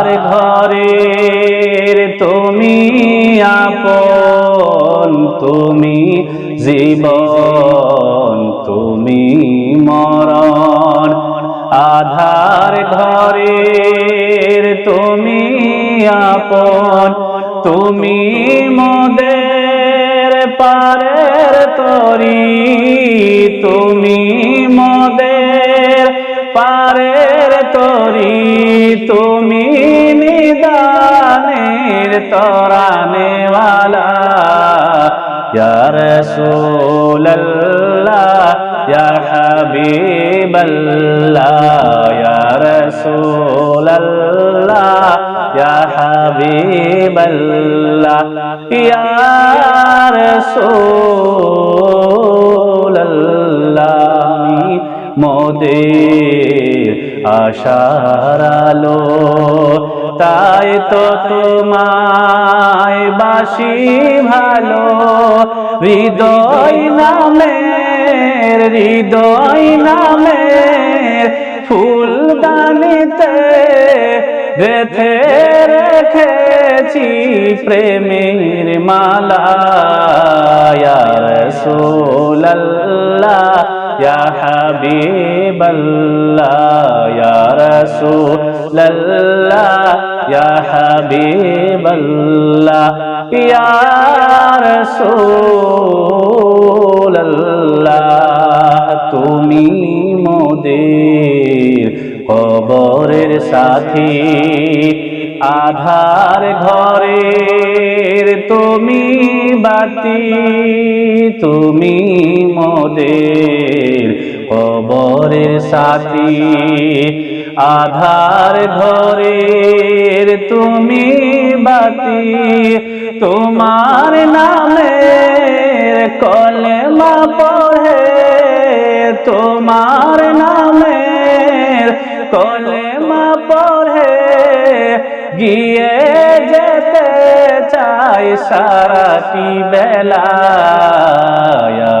আধার ঘরের তুমি আপন, তুমি জীবন, তুমি মরণ। আধার ঘরের তুমি আপন, তুমি মোদের পারের তরি। তুমি নিদানের তরানেওয়ালা। ইয়া রাসূলুল্লাহ, ইয়া হাবিবাল্লাহ, ইয়া রাসূলুল্লাহ, ইয়া হাবিবাল্লাহ, ইয়া রাসূলুল্লাহ। মোদের আশার আলো তাই তো তোমায় বাসি ভালো। হৃদয় নামের হৃদয় নামের ফুলদানিতে গেথে রেখেছি প্রেমের মালা ইয়া রাসূলুল্লাহ, ইয়া হাবিবাল্লাহ ইয়া হাবিবাল্লাহ, ইয়া রাসূলুল্লাহ, তুমি মোদের কবরের সাথী, আধার ঘরের তুমি বাতি, তুমি মোদের কবরের সাথী আধার ঘরের তুমি বাতি, তোমার নামের কলেমা পড়ে, তোমার নামের কলেমা পড়ে। গিয়ে যেতে চাই সারাটি বেলা, ইয়া